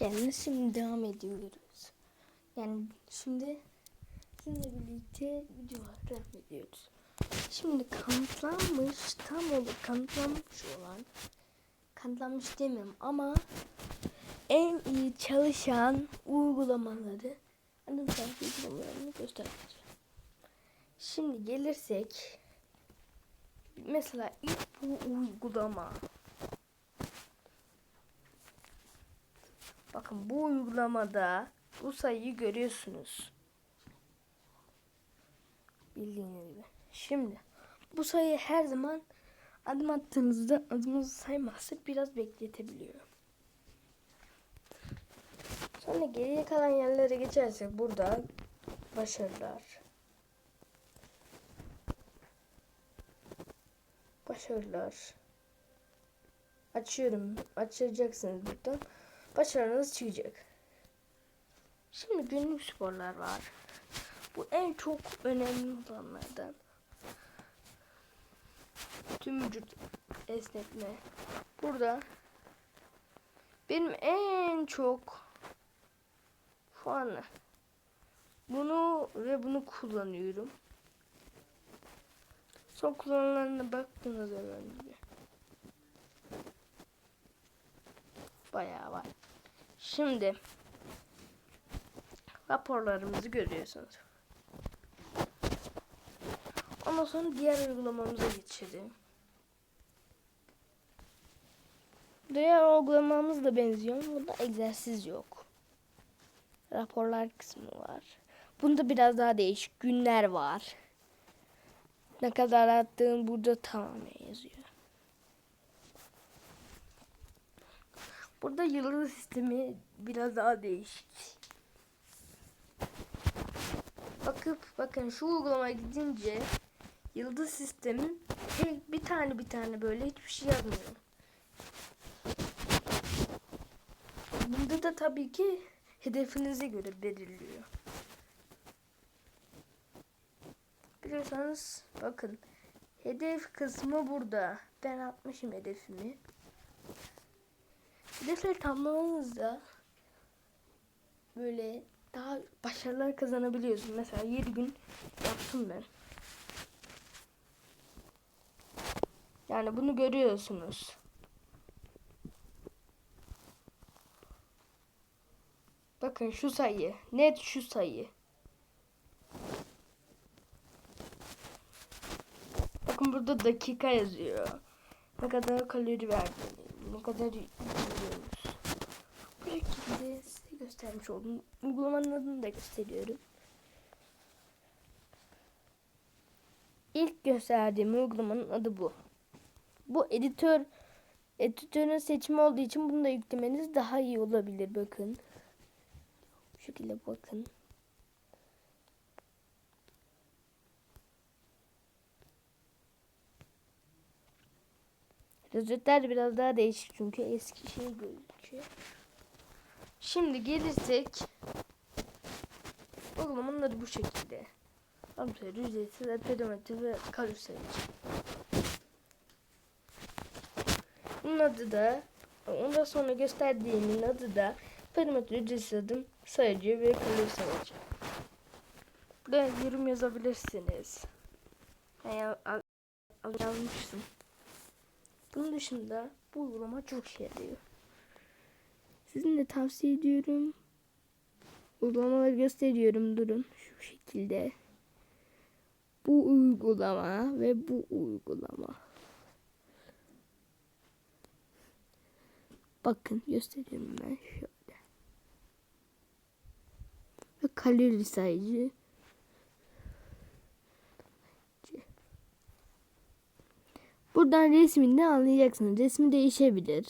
geldiniz. Şimdi devam ediyoruz. Yani şimdi sizinle birlikte videolar devam ediyoruz. Şimdi kanıtlanmış, tam olarak kanıtlanmış olan, kanıtlanmış demiyorum ama en iyi çalışan uygulamaları, adım sayfa uygulamalarını göstereceğim. Şimdi gelirsek, mesela ilk bu uygulama. Bakın bu uygulamada bu sayıyı görüyorsunuz. Bildiğiniz gibi. Şimdi bu sayı her zaman adım attığınızda adımınızı saymazsa biraz bekletebiliyor. Sonra geriye kalan yerlere geçersek burada başarılar. Başarılar. Açıyorum. Açacaksınız buradan. Başarınız çıkacak. Şimdi günlük sporlar var. Bu en çok önemli olanlardan. Tüm vücut esnetme. Burada benim en çok şu an bunu ve bunu kullanıyorum. Son kullanılanına baktığınız zaman. Bayağı var. Şimdi raporlarımızı görüyorsunuz. Ondan sonra diğer uygulamamıza geçelim. Diğer uygulamamız da benziyor. Bunda egzersiz yok. Raporlar kısmı var. Bunda biraz daha değişik günler var. Ne kadar attığın burada tamamen yazıyor. Burada yıldız sistemi biraz daha değişik. Bakıp bakın şu uygulamaya gidince yıldız sistemi tek bir tane bir tane böyle hiçbir şey yazmıyor. Bunda da tabii ki hedefinize göre belirliyor. Biliyorsanız bakın hedef kısmı burada. Ben atmışım hedefimi. Hedefleri tamamladığınızda böyle daha başarılar kazanabiliyorsun. Mesela 7 gün yaptım ben. Yani bunu görüyorsunuz. Bakın şu sayı. Net şu sayı. Bakın burada dakika yazıyor. Ne kadar kalori verdiğini, kadar yiyoruz. Bu şekilde size göstermiş oldum. Uygulamanın adını da gösteriyorum. İlk gösterdiğim uygulamanın adı bu. Bu editör editörün seçimi olduğu için bunu da yüklemeniz daha iyi olabilir bakın. Bu şekilde bakın. Rozetler biraz daha değişik çünkü eski şey gözüküyor. Şimdi gelirsek uygulamanın adı bu şekilde. Amper, ücretsiz, pedometre ve sayıcı. Bunun adı da ondan sonra gösterdiğimin adı da pedometre ücretsiz adım sayıcı ve kalori sayıcı. Buraya yorum yazabilirsiniz. Ben ya, yazmıştım. Bunun dışında bu uygulama çok şey yarıyor. Sizin de tavsiye ediyorum. Uygulamaları gösteriyorum. Durun şu şekilde. Bu uygulama ve bu uygulama. Bakın gösteriyorum ben şöyle. Ve kalori sayıcı. Buradan resmini anlayacaksınız. Resmi değişebilir.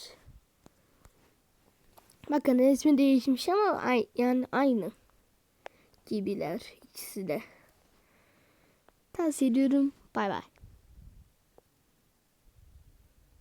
Bakın resmi değişmiş ama ay, yani aynı gibiler ikisi de. Tavsiye ediyorum. Bay bay.